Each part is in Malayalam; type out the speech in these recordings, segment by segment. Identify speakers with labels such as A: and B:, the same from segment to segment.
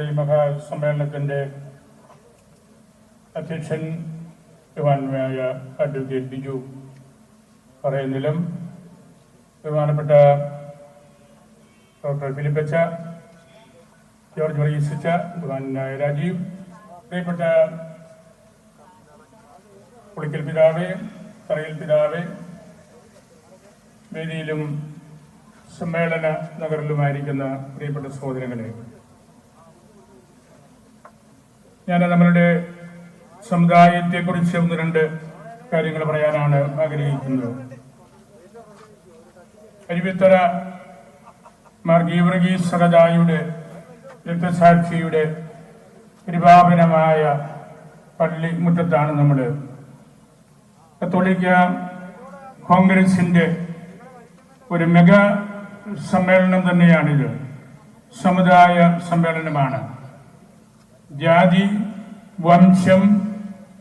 A: നമ്മുടെ ഈ മഹാസമ്മേളനത്തിന്റെ അധ്യക്ഷൻ ബഹുമാന്യമായ അഡ്വക്കേറ്റ് ബിജു പറയുന്നിലും ബഹുമാനപ്പെട്ട ഡോക്ടർ ഫിലിപ്പച്ച ജോർജ് വർഗീസച്ച ബഹുമാനായ രാജീവ് പ്രിയപ്പെട്ട പുളിക്കൽ പിതാവേ തറയിൽ പിതാവേ വേദിയിലും സമ്മേളന നഗറിലുമായിരിക്കുന്ന പ്രിയപ്പെട്ട സഹോദരങ്ങളെ ഞാൻ നമ്മളുടെ സമുദായത്തെക്കുറിച്ച് ഒന്ന് രണ്ട് കാര്യങ്ങൾ പറയാനാണ് ആഗ്രഹിക്കുന്നത്. അരുവിത്തറ മാർ സഹജായുടെ രക്തസാക്ഷിയുടെ പരിപാപനമായ പള്ളി മുറ്റത്താണ് നമ്മൾ കത്തോളിക്ക കോൺഗ്രസിന്റെ ഒരു മെഗാ സമ്മേളനം തന്നെയാണിത്. സമുദായ സമ്മേളനമാണ്. ജാതി വംശം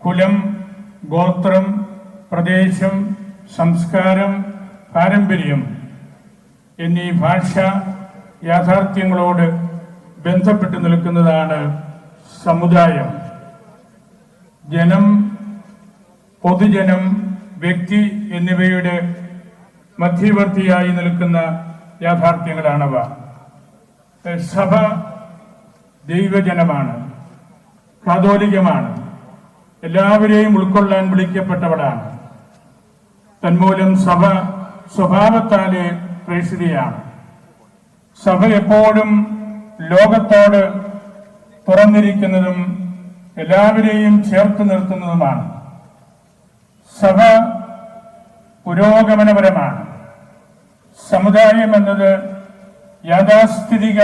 A: കുലം ഗോത്രം പ്രദേശം സംസ്കാരം പാരമ്പര്യം എന്നീ ഭാഷ യാഥാർത്ഥ്യങ്ങളോട് ബന്ധപ്പെട്ട് നിൽക്കുന്നതാണ് സമുദായം. ജനം പൊതുജനം വ്യക്തി എന്നിവയുടെ മധ്യവർത്തിയായി നിൽക്കുന്ന യാഥാർത്ഥ്യങ്ങളാണവ. സഭ ദൈവജനമാണ്. കാതോലികമാണ്. എല്ലാവരെയും ഉൾക്കൊള്ളാൻ വിളിക്കപ്പെട്ടവളാണ്. തന്മൂലം സഭ സ്വഭാവത്താലെ പ്രേക്ഷിതയാണ്. സഭ എപ്പോഴും ലോകത്തോട് തുറന്നിരിക്കുന്നതും എല്ലാവരെയും ചേർത്ത് നിർത്തുന്നതുമാണ്. സഭ പുരോഗമനപരമാണ്. സമുദായം എന്നത് യാഥാസ്ഥിതിക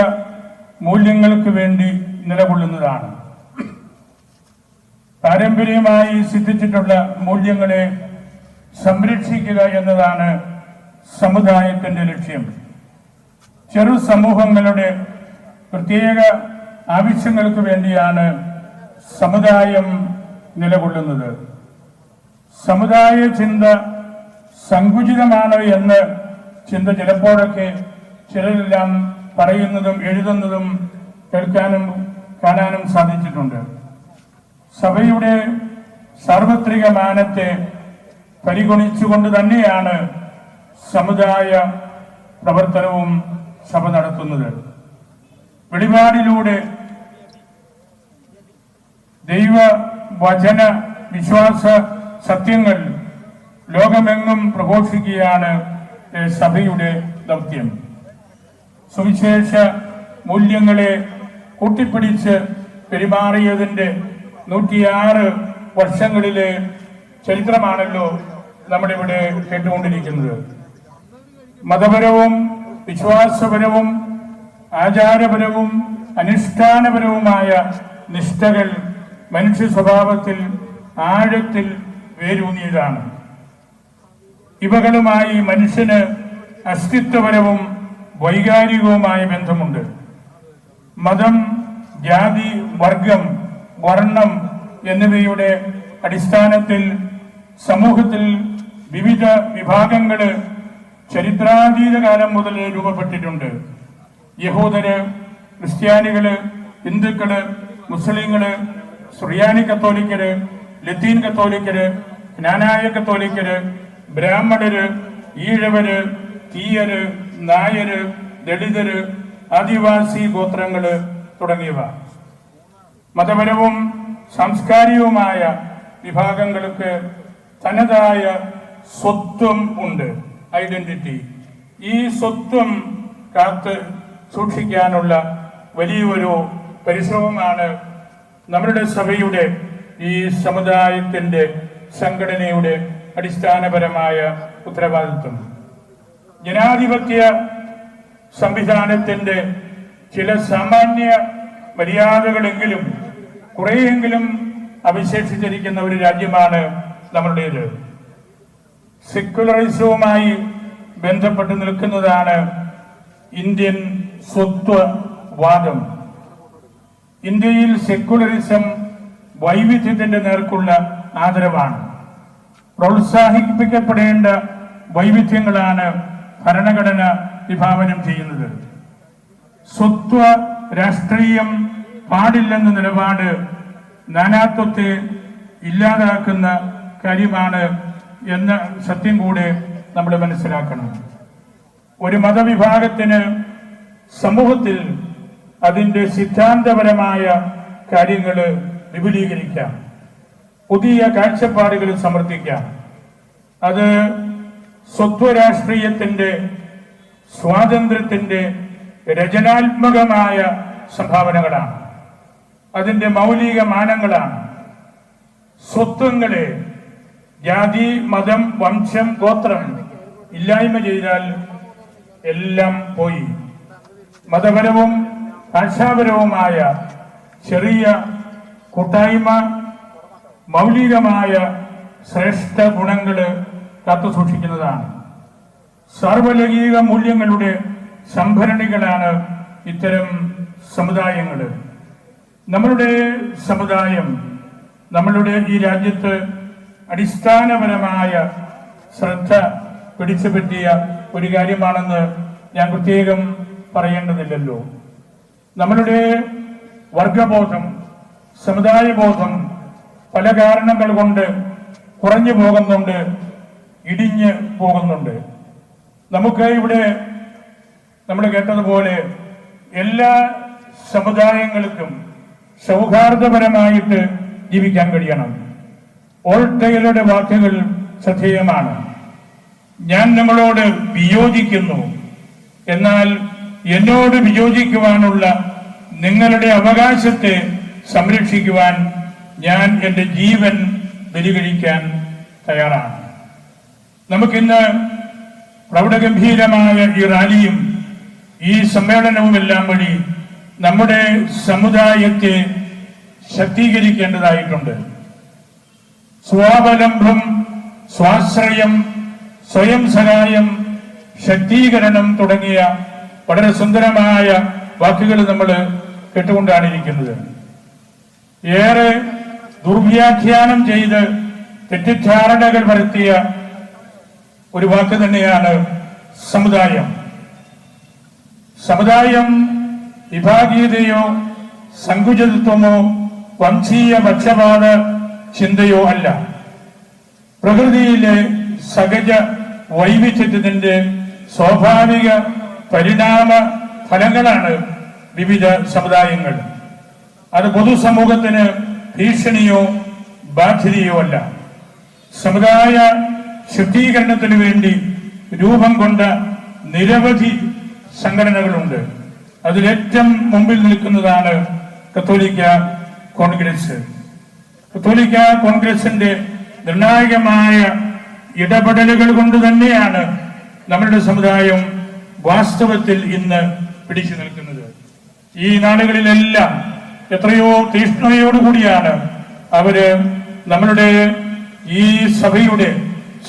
A: മൂല്യങ്ങൾക്ക് വേണ്ടി നിലകൊള്ളുന്നതാണ്. പാരമ്പര്യമായി സിദ്ധിച്ചിട്ടുള്ള മൂല്യങ്ങളെ സംരക്ഷിക്കുക എന്നതാണ് സമുദായത്തിന്റെ ലക്ഷ്യം. ചെറു സമൂഹങ്ങളുടെ പ്രത്യേക ആവശ്യങ്ങൾക്ക് വേണ്ടിയാണ് സമുദായം നിലകൊള്ളുന്നത്. സമുദായ ചിന്ത സങ്കുചിതമാണ് എന്ന് ചിന്ത ചിലപ്പോഴൊക്കെ ചിലരെല്ലാം പറയുന്നതും എഴുതുന്നതും കേൾക്കാനും കാണാനും സാധിച്ചിട്ടുണ്ട്. സഭയുടെ സാർവത്രിക മാനത്തെ പരിഗണിച്ചുകൊണ്ട് തന്നെയാണ് സമുദായ പ്രവർത്തനവും സഭ നടത്തുന്നത്. വെളിപാടിലൂടെ ദൈവ വചന വിശ്വാസ സത്യങ്ങൾ ലോകമെങ്ങും പ്രഘോഷിക്കുകയാണ് സഭയുടെ ദൗത്യം. സുവിശേഷ മൂല്യങ്ങളെ കൂട്ടിപ്പിടിച്ച് പെരുമാറിയതിന്റെ നൂറ്റിയാറ് വർഷങ്ങളിലെ ചരിത്രമാണല്ലോ നമ്മുടെ ഇവിടെ കേട്ടുകൊണ്ടിരിക്കുന്നത്. മതപരവും വിശ്വാസപരവും ആചാരപരവും അനുഷ്ഠാനപരവുമായ നിഷ്ഠകൾ മനുഷ്യ സ്വഭാവത്തിൽ ആഴത്തിൽ വേരൂന്നിയതാണ്. ഇവകളുമായി മനുഷ്യന് അസ്തിത്വപരവും വൈകാരികവുമായ ബന്ധമുണ്ട്. മതം ജാതി വർഗം വർണം എന്നിവയുടെ അടിസ്ഥാനത്തിൽ സമൂഹത്തിൽ വിവിധ വിഭാഗങ്ങൾ ചരിത്രാതീത കാലം മുതൽ രൂപപ്പെട്ടിട്ടുണ്ട്. യഹൂദര് ക്രിസ്ത്യാനികൾ ഹിന്ദുക്കൾ മുസ്ലിങ്ങൾ സുറിയാനി കത്തോലിക്കര് ലത്തീൻ കത്തോലിക്കര് ജ്ഞാനായ കത്തോലിക്കര് ബ്രാഹ്മണര് ഈഴവര് തീയര് നായര് ദളിതര് ആദിവാസി ഗോത്രങ്ങൾ തുടങ്ങിയവ. മതപരവും സാംസ്കാരികവുമായ വിഭാഗങ്ങൾക്ക് തനതായ സ്വത്വം ഉണ്ട് ഐഡന്റിറ്റി ഈ സ്വത്വം കാത്ത് സൂക്ഷിക്കാനുള്ള വലിയൊരു പരിശ്രമമാണ് നമ്മുടെ സഭയുടെ ഈ സമുദായത്തിന്റെ സംഘടനയുടെ അടിസ്ഥാനപരമായ ഉത്തരവാദിത്വം. ജനാധിപത്യ സംവിധാനത്തിന്റെ ചില സാമാന്യ മര്യാദകളെങ്കിലും കുറെയെങ്കിലും അവശേഷിച്ചിരിക്കുന്ന ഒരു രാജ്യമാണ് നമ്മളുടേത്. സെക്യുലറിസവുമായി ബന്ധപ്പെട്ട് നിൽക്കുന്നതാണ് ഇന്ത്യൻ സ്വത്വവാദം. ഇന്ത്യയിൽ സെക്യുലറിസം വൈവിധ്യത്തിന്റെ നേർക്കുള്ള ആദരവാണ്. പ്രോത്സാഹിപ്പിക്കപ്പെടേണ്ട വൈവിധ്യങ്ങളാണ് ഭരണഘടന വിഭാവനം ചെയ്യുന്നത്. സ്വത്വ രാഷ്ട്രീയം പാടില്ലെന്ന നിലപാട് നാനാത്വത്തെ ഇല്ലാതാക്കുന്ന കാര്യമാണ് എന്ന സത്യം കൂടെ നമ്മൾ മനസ്സിലാക്കണം. ഒരു മതവിഭാഗത്തിന് സമൂഹത്തിൽ അതിന്റെ സിദ്ധാന്തപരമായ കാര്യങ്ങൾ വിപുലീകരിക്കാം. പുതിയ കാഴ്ചപ്പാടുകൾ സമർത്ഥിക്കാം അത് സ്വത്വരാഷ്ട്രീയത്തിന്റെ സ്വാതന്ത്ര്യത്തിന്റെ രചനാത്മകമായ സംഭാവനകളാണ്. അതിന്റെ മൗലിക മാനങ്ങളാണ്. സ്വത്വങ്ങളെ ജാതി മതം വംശം ഗോത്രം ഇല്ലായ്മ ചെയ്താൽ എല്ലാം പോയി. മതപരവും ഭാഷാപരവുമായ ചെറിയ കൂട്ടായ്മ മൗലികമായ ശ്രേഷ്ഠ ഗുണങ്ങൾ കാത്തു സൂക്ഷിക്കുന്നതാണ്. സാർവലൈംഗിക മൂല്യങ്ങളുടെ സംഭരണികളാണ് ഇത്തരം സമുദായങ്ങൾ നമ്മളുടെ സമുദായം നമ്മളുടെ ഈ രാജ്യത്ത് അടിസ്ഥാനപരമായ ശ്രദ്ധ പിടിച്ചു പറ്റിയ ഒരു കാര്യമാണെന്ന് ഞാൻ പ്രത്യേകം പറയേണ്ടതില്ലല്ലോ. നമ്മളുടെ വർഗബോധം സമുദായബോധം പല കാരണങ്ങൾ കൊണ്ട് കുറഞ്ഞു പോകുന്നുണ്ട് ഇടിഞ്ഞ് പോകുന്നുണ്ട്. നമുക്ക് ഇവിടെ നമ്മൾ കേട്ടതുപോലെ എല്ലാ സമുദായങ്ങൾക്കും സൗഹാർദ്ദപരമായിട്ട് ജീവിക്കാൻ കഴിയണം. ഓൾട്ടയുടെ വാക്കുകൾ ശ്രദ്ധേയമാണ്. ഞാൻ നിങ്ങളോട് വിയോജിക്കുന്നു. എന്നാൽ എന്നോട് വിയോജിക്കുവാനുള്ള നിങ്ങളുടെ അവകാശത്തെ സംരക്ഷിക്കുവാൻ ഞാൻ എന്റെ ജീവൻ ബലികഴിക്കാൻ തയ്യാറാണ്. നമുക്കിന്ന് പ്രൗഢഗംഭീരമായ ഈ റാലിയും ഈ സമ്മേളനവുമെല്ലാം വഴി നമ്മുടെ സമുദായത്തെ ശക്തീകരിക്കേണ്ടതായിട്ടുണ്ട്. സ്വാവലംബം സ്വാശ്രയം സ്വയം സഹായം ശക്തീകരണം തുടങ്ങിയ വളരെ സുന്ദരമായ വാക്കുകൾ നമ്മൾ കേട്ടുകൊണ്ടാണ് ഇരിക്കുന്നത്. ഏറെ ദുർവ്യാഖ്യാനം ചെയ്ത് തെറ്റിദ്ധാരണകൾ വരുത്തിയ ഒരു വാക്ക് തന്നെയാണ് സമുദായം. സമുദായം വിഭാഗീയതയോ സങ്കുചിതത്വമോ വംശീയ പക്ഷപാത ചിന്തയോ അല്ല. പ്രകൃതിയിലെ സഹജ വൈവിധ്യത്തിന്റെ സ്വാഭാവിക പരിണാമ ഫലങ്ങളാണ് വിവിധ സമുദായങ്ങൾ. അത് പൊതുസമൂഹത്തിന് ഭീഷണിയോ ബാധ്യതയോ അല്ല. സമുദായ ശുദ്ധീകരണത്തിന് വേണ്ടി രൂപം കൊണ്ട നിരവധി സംഘടനകളുണ്ട്. അതിലേറ്റവും മുമ്പിൽ നിൽക്കുന്നതാണ് കത്തോലിക്ക കോൺഗ്രസ്. കത്തോലിക്ക കോൺഗ്രസിന്റെ നിർണായകമായ ഇടപെടലുകൾ കൊണ്ട് തന്നെയാണ് നമ്മളുടെ സമുദായം വാസ്തവത്തിൽ ഇന്ന് പിടിച്ചു നിൽക്കുന്നത്. ഈ നാടുകളിലെല്ലാം എത്രയോ തീഷ്ണതയോടുകൂടിയാണ് അവർ നമ്മളുടെ ഈ സഭയുടെ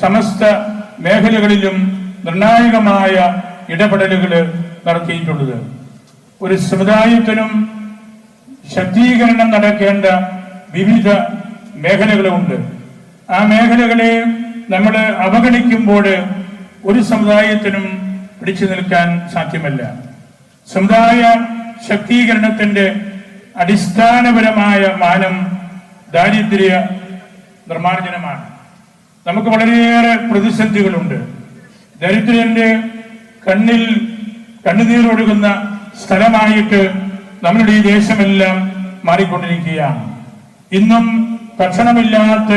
A: സമസ്ത മേഖലകളിലും നിർണായകമായ ഇടപെടലുകൾ നടത്തിയിട്ടുള്ളത്. ഒരു സമുദായത്തിനും ശക്തീകരണം നടക്കേണ്ട വിവിധ മേഖലകളുമുണ്ട്. ആ മേഖലകളെ നമ്മൾ അവഗണിക്കുമ്പോൾ ഒരു സമുദായത്തിനും പിടിച്ചു നിൽക്കാൻ സാധ്യമല്ല. സമുദായ ശക്തീകരണത്തിന്റെ അടിസ്ഥാനപരമായ മാനം ദാരിദ്ര്യ നിർമ്മാർജനമാണ്. നമുക്ക് വളരെയേറെ പ്രതിസന്ധികളുണ്ട്. ദരിദ്രന്റെ കണ്ണിൽ കണ്ണുനീരൊഴുകുന്ന സ്ഥലമായിട്ട് നമ്മുടെ ഈ ദേശമെല്ലാം മാറിക്കൊണ്ടിരിക്കുകയാണ്. ഇന്നും ഭക്ഷണമില്ലാത്ത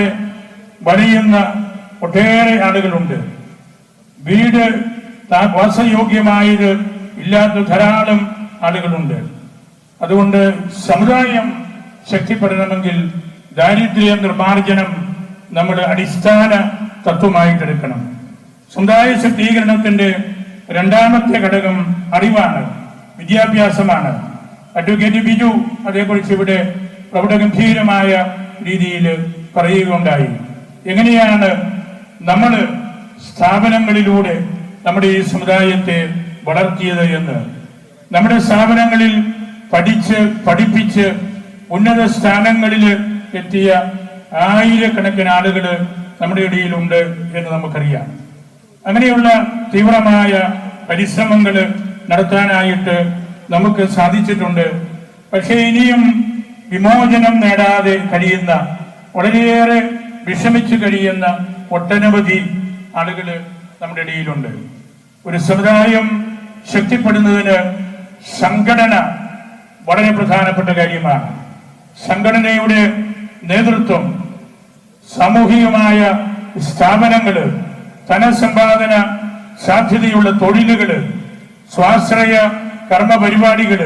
A: വലയുന്ന ഒട്ടേറെ ആളുകളുണ്ട്. വീട് വാസയോഗ്യമായത് ഇല്ലാത്ത ധാരാളം ആളുകളുണ്ട്. അതുകൊണ്ട് സമുദായം ശക്തിപ്പെടണമെങ്കിൽ ദാരിദ്ര്യ നിർമാർജനം നമ്മുടെ അടിസ്ഥാന തത്വമായിട്ടെടുക്കണം സമുദായ ശക്തീകരണത്തിന്റെ രണ്ടാമത്തെ ഘടകം അറിവാണ്. വിദ്യാഭ്യാസമാണ്. അഡ്വക്കേറ്റ് ബിജു അതേക്കുറിച്ച് ഇവിടെ പ്രൗഢഗംഭീരമായ രീതിയിൽ പറയുകയുണ്ടായി. എങ്ങനെയാണ് നമ്മൾ സ്ഥാപനങ്ങളിലൂടെ നമ്മുടെ ഈ സമുദായത്തെ വളർത്തിയത് എന്ന്? നമ്മുടെ സ്ഥാപനങ്ങളിൽ പഠിച്ച് പഠിപ്പിച്ച് ഉന്നത സ്ഥാനങ്ങളിൽ എത്തിയ ആയിരക്കണക്കിന് ആളുകൾ നമ്മുടെ ഇടയിലുണ്ട് എന്ന് നമുക്കറിയാം. അങ്ങനെയുള്ള തീവ്രമായ പരിശ്രമങ്ങൾ നടത്താനായിട്ട് നമുക്ക് സാധിച്ചിട്ടുണ്ട്. പക്ഷേ ഇനിയും വിമോചനം നേടാതെ കഴിയുന്ന വളരെയേറെ വിഷമിച്ചു കഴിയുന്ന ഒട്ടനവധി ആളുകൾ നമ്മുടെ ഇടയിലുണ്ട്. ഒരു സമുദായം ശക്തിപ്പെടുന്നതിന് സംഘടന വളരെ പ്രധാനപ്പെട്ട കാര്യമാണ്. സംഘടനയുടെ നേതൃത്വം സാമൂഹികമായ സ്ഥാപനങ്ങൾ ധനസമ്പാദന സാധ്യതയുള്ള തൊഴിലുകൾ സ്വാശ്രയ കർമ്മ പരിപാടികൾ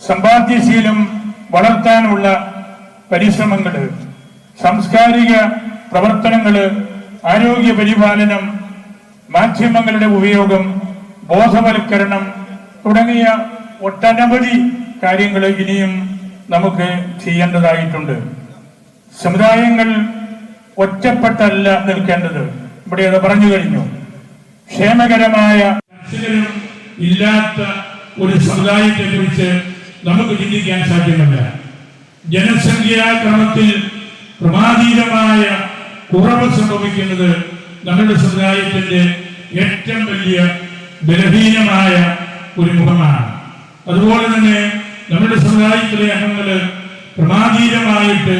A: സമ്പാദ്യശീലം വളർത്താനുള്ള പരിശ്രമങ്ങൾ സാംസ്കാരിക പ്രവർത്തനങ്ങൾ ആരോഗ്യ പരിപാലനം മാധ്യമങ്ങളുടെ ഉപയോഗം ബോധവൽക്കരണം തുടങ്ങിയ ഒട്ടനവധി കാര്യങ്ങൾ ഇനിയും നമുക്ക് ചെയ്യേണ്ടതായിട്ടുണ്ട്. സമുദായങ്ങൾ ഒറ്റപ്പെട്ടല്ല നിൽക്കേണ്ടത്. ഇവിടെ അത് പറഞ്ഞു കഴിഞ്ഞു. ക്ഷേമകരമായ ഇല്ലാത്ത ഒരു സമുദായത്തെ കുറിച്ച് നമുക്ക് ചിന്തിക്കാൻ സാധ്യമല്ല. ജനസംഖ്യാക്രമത്തിൽ പ്രമാദീരമായ കുറവ് സംഭവിക്കുന്നത് നമ്മുടെ സമുദായത്തിന്റെ ഏറ്റവും വലിയ ബലഹീനമായ ഒരു മുഖമാണ്. അതുപോലെ തന്നെ നമ്മുടെ സമുദായത്തിലെ അംഗങ്ങൾ ക്രമാതീതമായിട്ട്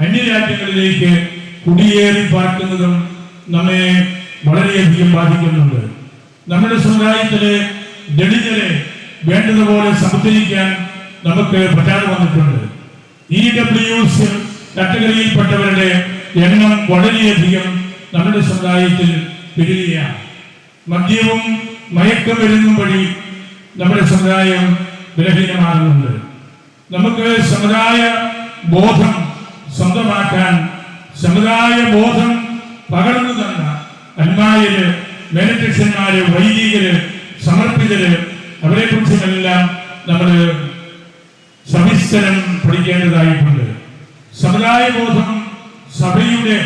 A: അന്യരാജ്യങ്ങളിലേക്ക് കുടിയേറി പാർക്കുന്നതും നമ്മെ വളരെയധികം ബാധിക്കുന്നുണ്ട്. നമ്മുടെ സമുദായത്തിലെ ദളിതരെ വേണ്ടതുപോലെ സംസ്കരിക്കാൻ നമുക്ക് പ്രചാരം വന്നിട്ടുണ്ട്. ഇ ഡബ്ല്യുസ് കാറ്റഗറിയിൽപ്പെട്ടവരുടെ എണ്ണം വളരെയധികം നമ്മുടെ സമുദായത്തിൽ പെരുകയാണ്. മദ്യവും മയക്കമരുന്നും വഴി നമ്മുടെ സമുദായം ബലഹീനമാകുന്നുണ്ട് നമുക്ക് സമുദായ ബോധം സ്വന്തമാക്കാൻ സമുദായ ബോധം പകർന്നു തന്ന അന്മാര് മേനറ്റക്ഷന്മാര് വൈദികര് സമർപ്പിതര് അവരെ കുറിച്ചുമെല്ലാം നമ്മൾ സവിസ്തരം പഠിക്കേണ്ടതായിട്ടുണ്ട്. സമുദായ ബോധം സഭയുടെ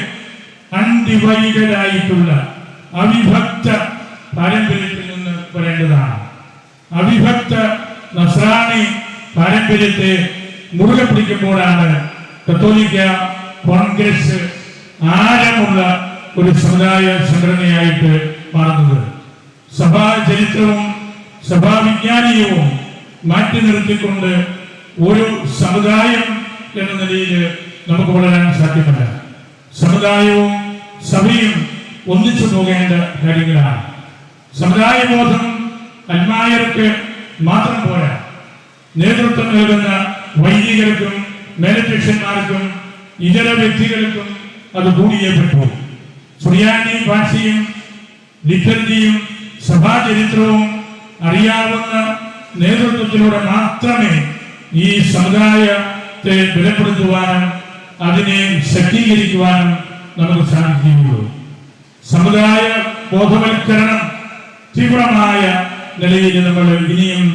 A: അൺഡിവൈഡായിട്ടുള്ള അവിഭക്ത പാരമ്പര്യത്തിൽ നിന്ന് വരേണ്ടതാണ്. അവിഭക്ത നസ്രാണി പാരമ്പര്യത്തെ മുറുകെ പിടിക്കുമ്പോഴാണ് കത്തോലിക്ക കോൺഗ്രസ് ആരമുള്ള ഒരു സമുദായ സംഘടനയായിട്ട് മാറുന്നത്. സഭാ ചരിത്രവും സഭാ വിജ്ഞാനീയവും മാറ്റി നിർത്തിക്കൊണ്ട് ഒരു സമുദായം എന്ന നിലയിൽ നമുക്ക് വളരാൻ സാധ്യമല്ല. സമുദായവും സഭയും ഒന്നിച്ചു പോകേണ്ട കാര്യങ്ങളാണ്. സമുദായ ബോധം അന്മായർക്ക് മാത്രം പോരാ. നേതൃത്വം നൽകുന്ന വൈദികർക്കും മേലധ്യക്ഷന്മാർക്കും ഇതര വ്യക്തികൾക്കും അത് കൂടിയേ പറ്റൂ. സുറിയാനി ഭാഷയും ലിഖന്തിയും സഭാചരിത്രവും അറിയാവുന്ന നേതൃത്വത്തിലൂടെ മാത്രമേ ഈ സമുദായത്തെ ബലപ്പെടുത്തുവാനും അതിനെ ശക്തീകരിക്കുവാനും നമുക്ക് സാധിക്കുകയുള്ളൂ. സമുദായ ബോധവൽക്കരണം തീവ്രമായ നിലയിൽ നമ്മൾ ഇനിയും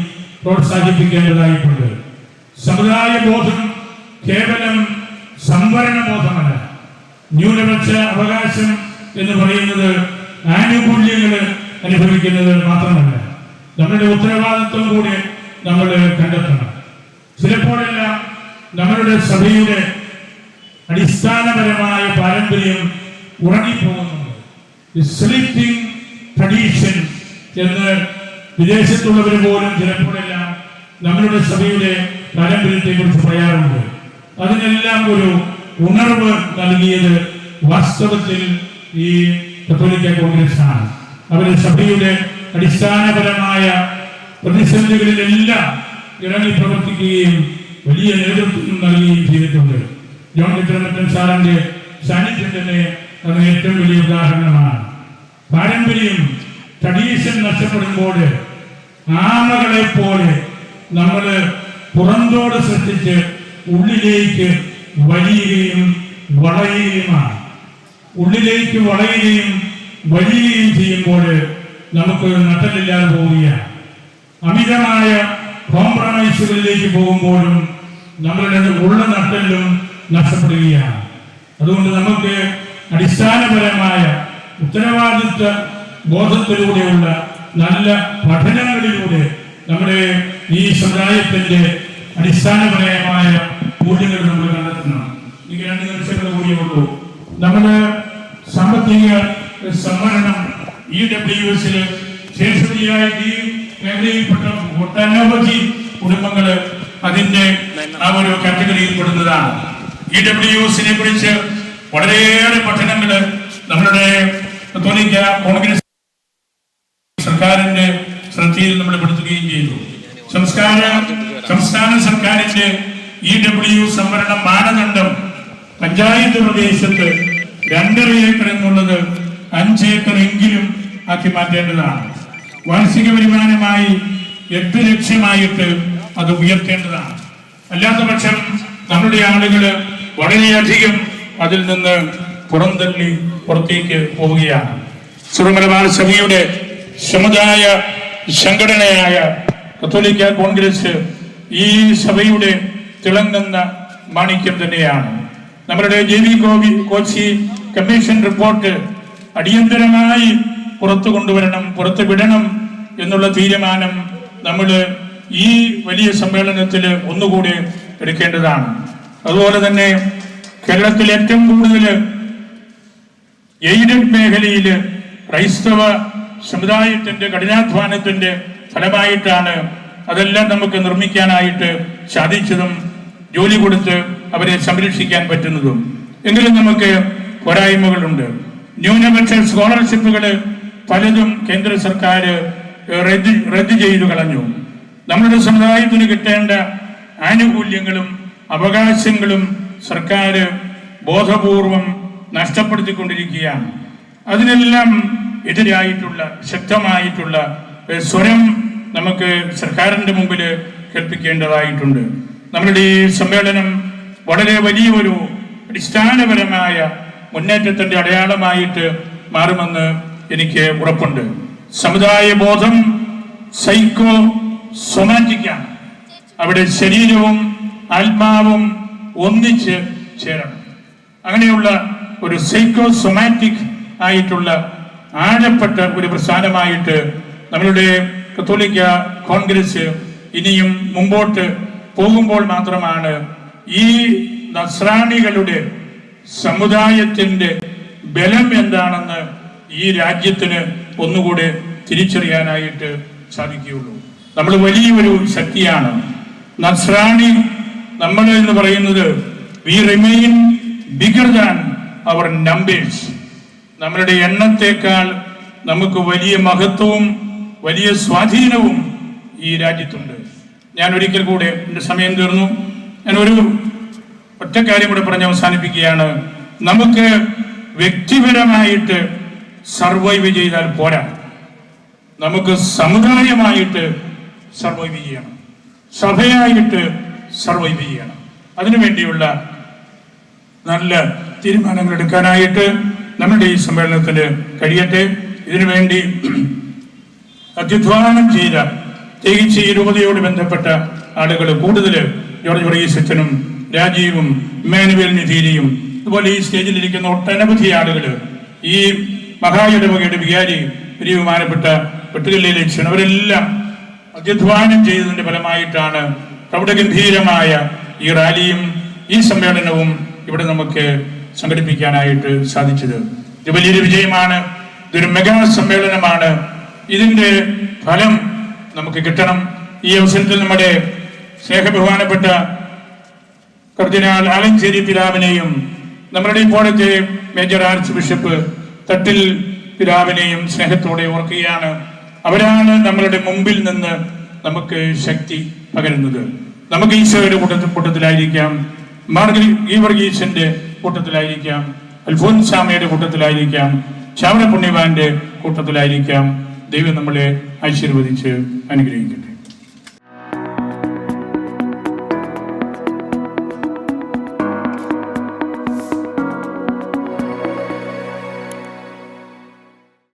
A: പ്രോത്സാഹിപ്പിക്കേണ്ടതായിട്ടുണ്ട്. സമുദായ ബോധം കേവലം സംവരണ ബോധമല്ല. ന്യൂനപക്ഷ അവകാശം എന്ന് പറയുന്നത് ആനുകൂല്യങ്ങൾ അനുഭവിക്കുന്നത് മാത്രമല്ല നമ്മുടെ ഉത്തരവാദിത്വം കൂടി നമ്മൾ കണ്ടെത്തണം. ചിലപ്പോഴെല്ലാം നമ്മളുടെ സഭയുടെ അടിസ്ഥാനപരമായ പാരമ്പര്യം ഉറങ്ങിപ്പോകുന്നുണ്ട്. സ്ലീപ്പിംഗ് എന്ന് വിദേശത്തുള്ളവർ പോലും ചിലപ്പോഴെല്ലാം നമ്മളുടെ സഭയുടെ പാരമ്പര്യത്തെ കുറിച്ച് പറയാറുണ്ട്. അതിനെല്ലാം ഒരു ഉണർവ് നൽകിയത് വാസ്തവത്തിൽ ഈ കത്തോലിക്ക കോൺഗ്രസ് ആണ് അവർ സഭയുടെ അടിസ്ഥാനപരമായ പ്രതിസന്ധികളിലെല്ലാം ഇറങ്ങി പ്രവർത്തിക്കുകയും വലിയ നേതൃത്വം നൽകുകയും ചെയ്തിട്ടുണ്ട്. ജോൺ ചിത്രമറ്റൻ സാറിന്റെ സാന്നിധ്യം തന്നെ അതിന് ഏറ്റവും വലിയ ഉദാഹരണമാണ്. പാരമ്പര്യം ട്രഡീഷൻ നഷ്ടപ്പെടുമ്പോൾ ആമകളെ പോലെ നമ്മൾ പുറന്തോട് സൃഷ്ടിച്ച് ഉള്ളിലേക്ക് വലിയുകയും വളയുകയുമാണ്. ഉള്ളിലേക്ക് വളയുകയും വലിയുകയും ചെയ്യുമ്പോൾ നമുക്ക് നട്ടലില്ലാതെ പോവുകയാണ്. അമിതമായ കോംപ്രമൈസുകളിലേക്ക് പോകുമ്പോഴും നമ്മളുടെ ഉള്ള നട്ടലും നഷ്ടപ്പെടുകയാണ്. അതുകൊണ്ട് നമുക്ക് അടിസ്ഥാനപരമായ ഉത്തരവാദിത്വ ബോധത്തിലൂടെയുള്ള നല്ല പഠനങ്ങളിലൂടെ നമ്മുടെ ഈ സമുദായത്തിന്റെ അടിസ്ഥാനപരമായ മൂല്യങ്ങൾ നമ്മൾ കണ്ടെത്തണം. എനിക്ക് രണ്ട് നിമിഷങ്ങൾ കൂടിയേ ഉള്ളൂ. നമ്മുടെ സാമ്പത്തിക സംവരണം ഇ ഡബ്ല്യു എസിൽ ശേഷതയായ ഈ മേഖലയിൽപ്പെട്ട ഒട്ടനവധി കുടുംബങ്ങൾ അതിന്റെ ആ ഒരു കാറ്റഗറിയിൽ പെടുന്നതാണ്. ഇ ഡബ്ല്യു എസിനെ കുറിച്ച് വളരെയേറെ പഠനങ്ങൾ നമ്മളുടെ കത്തോലിക്ക കോൺഗ്രസ് സർക്കാരിന്റെ ശ്രദ്ധയിൽ നമ്മൾ പെടുത്തുകയും ചെയ്തു. സംസ്കാര സംസ്ഥാന സർക്കാരിന്റെ ഇ ഡബ്ല്യു സംവരണ മാനദണ്ഡം പഞ്ചായത്ത് പ്രദേശത്ത് രണ്ടര ഏക്കർ എന്നുള്ളത് അഞ്ച് ഏക്കർ എങ്കിലും ആക്കി മാറ്റേണ്ടതാണ്. വാർഷിക വരുമാനമായി എട്ട് ലക്ഷ്യമായിട്ട് അത് ഉയർത്തേണ്ടതാണ്. അല്ലാത്ത പക്ഷം നമ്മുടെ ആളുകൾ വളരെയധികം അതിൽ നിന്ന് പുറന്തള്ളി പുറത്തേക്ക് പോവുകയാണ്. സുറമലബാർ സഭയുടെ സമുദായ സംഘടനയായ കത്തോലിക്ക കോൺഗ്രസ് ഈ സഭയുടെ തിളങ്ങുന്ന മാണിക്യം തന്നെയാണ്. നമ്മുടെ ജെ വി കോവി കോച്ചി കമ്മീഷൻ റിപ്പോർട്ട് അടിയന്തരമായി പുറത്തു കൊണ്ടുവരണം പുറത്തു വിടണം എന്നുള്ള തീരുമാനം നമ്മൾ ഈ വലിയ സമ്മേളനത്തിൽ ഒന്നുകൂടി എടുക്കേണ്ടതാണ്. അതുപോലെ തന്നെ കേരളത്തിൽ ഏറ്റവും കൂടുതൽ എയ്ഡഡ് മേഖലയിൽ ക്രൈസ്തവ സമുദായത്തിന്റെ കഠിനാധ്വാനത്തിന്റെ ഫലമായിട്ടാണ് അതെല്ലാം നമുക്ക് നിർമ്മിക്കാനായിട്ട് സാധിച്ചതും ജോലി കൊടുത്ത് അവരെ സംരക്ഷിക്കാൻ പറ്റുന്നതും. എങ്കിലും നമുക്ക് പോരായ്മകളുണ്ട്. ന്യൂനപക്ഷ സ്കോളർഷിപ്പുകൾ പലതും കേന്ദ്ര സർക്കാർ റദ്ദ് ചെയ്തു കളഞ്ഞു. നമ്മുടെ സമുദായത്തിന് കിട്ടേണ്ട ആനുകൂല്യങ്ങളും അവകാശങ്ങളും സർക്കാർ ബോധപൂർവം നഷ്ടപ്പെടുത്തിക്കൊണ്ടിരിക്കുകയാണ്. അതിനെല്ലാം എതിരായിട്ടുള്ള ശക്തമായിട്ടുള്ള സ്വരം നമുക്ക് സർക്കാരിന്റെ മുമ്പിൽ കേൾപ്പിക്കേണ്ടതായിട്ടുണ്ട്. നമ്മുടെ ഈ സമ്മേളനം വളരെ വലിയൊരു അടിസ്ഥാനപരമായ മുന്നേറ്റത്തിന്റെ അടയാളമായിട്ട് മാറുമെന്ന് എനിക്ക് ഉറപ്പുണ്ട്. സമുദായ ബോധം സൈക്കോ സൊമാറ്റിക്കാണ് അവിടെ ശരീരവും ആത്മാവും ഒന്നിച്ച് ചേരണം. അങ്ങനെയുള്ള ഒരു സൈക്കോ സൊമാറ്റിക് ആയിട്ടുള്ള ആഴപ്പെട്ട ഒരു പ്രസ്ഥാനമായിട്ട് നമ്മളുടെ കത്തോലിക്ക കോൺഗ്രസ് ഇനിയും മുമ്പോട്ട് പോകുമ്പോൾ മാത്രമാണ് ഈ നസ്രാണികളുടെ സമുദായത്തിന്റെ ബലം എന്താണെന്ന് ഈ രാജ്യത്തിന് ഒന്നുകൂടെ തിരിച്ചറിയാനായിട്ട് സാധിക്കുകയുള്ളൂ. നമ്മൾ വലിയൊരു ശക്തിയാണ്. നസ്രാണി നമ്മൾ എന്ന് പറയുന്നത് we remain bigger than our numbers നമ്മളുടെ എണ്ണത്തേക്കാൾ നമുക്ക് വലിയ മഹത്വവും വലിയ സ്വാധീനവും ഈ രാജ്യത്തുണ്ട്. ഞാൻ ഒരിക്കൽ കൂടെ എന്റെ സമയം തീർന്നു. ഞാൻ ഒരു ഒറ്റ കാര്യം കൂടി പറഞ്ഞ് അവസാനിപ്പിക്കുകയാണ്. നമുക്ക് വ്യക്തിപരമായിട്ട് സർവൈവ് ചെയ്താൽ പോരാ. നമുക്ക് സമുദായമായിട്ട് സർവൈവ് ചെയ്യണം. സഭയായിട്ട് സർവൈവ് ചെയ്യണം. അതിനുവേണ്ടിയുള്ള നല്ല തീരുമാനങ്ങൾ എടുക്കാനായിട്ട് നമ്മുടെ ഈ സമ്മേളനത്തിന് കഴിയട്ടെ. ഇതിനുവേണ്ടി അധ്യധ്വാനം ചെയ്ത പ്രത്യേകിച്ച് ഈ രൂപതയോട് ബന്ധപ്പെട്ട ആളുകൾ കൂടുതൽ ജോർജ് വർഗീസ് അച്ഛനും രാജീവും ഇമ്മാനുവേൽ നിധീരിയും അതുപോലെ ഈ സ്റ്റേജിലിരിക്കുന്ന ഒട്ടനവധി ആളുകൾ ഈ മഹായിടവകയുടെ വികാരി ഒരു ബഹുമാനപ്പെട്ട വെട്ടുകല്ലിലെ ക്ഷണവരെല്ലാം അധ്യധ്വാനം ചെയ്തതിന്റെ ഫലമായിട്ടാണ് പ്രൗഢഗംഭീരമായ ഈ റാലിയും ഈ സമ്മേളനവും ഇവിടെ നമുക്ക് സംഘടിപ്പിക്കാനായിട്ട് സാധിച്ചത്. ഇത് വലിയൊരു വിജയമാണ് ഇതൊരു മെഗാ സമ്മേളനമാണ്. ഇതിന്റെ ഫലം നമുക്ക് കിട്ടണം. ഈ അവസരത്തിൽ നമ്മുടെ സ്നേഹബഹുമാനപ്പെട്ട കർദിനാൾ ആലഞ്ചേരി പിലാവിനെയും നമ്മുടെ ഇപ്പോഴത്തെ മേജർ ആർച്ച് ബിഷപ്പ് തട്ടിൽ പിതാവിനെയും സ്നേഹത്തോടെ ഓർക്കുകയാണ്. അവരാണ് നമ്മളുടെ മുമ്പിൽ നിന്ന് നമുക്ക് ശക്തി പകരുന്നത്. നമുക്ക് ഈശോയുടെ കൂട്ടത്തിൽ കൂട്ടത്തിലായിരിക്കാം. മാർഗരി ഈ വർഗീസിന്റെ കൂട്ടത്തിലായിരിക്കാം. അൽഫോൻസാമയുടെ കൂട്ടത്തിലായിരിക്കാം. ശ്യാമന പുണ്യവാന്റെ കൂട്ടത്തിലായിരിക്കാം. ദൈവം നമ്മളെ ആശീർവദിച്ച് അനുഗ്രഹിക്കട്ടെ.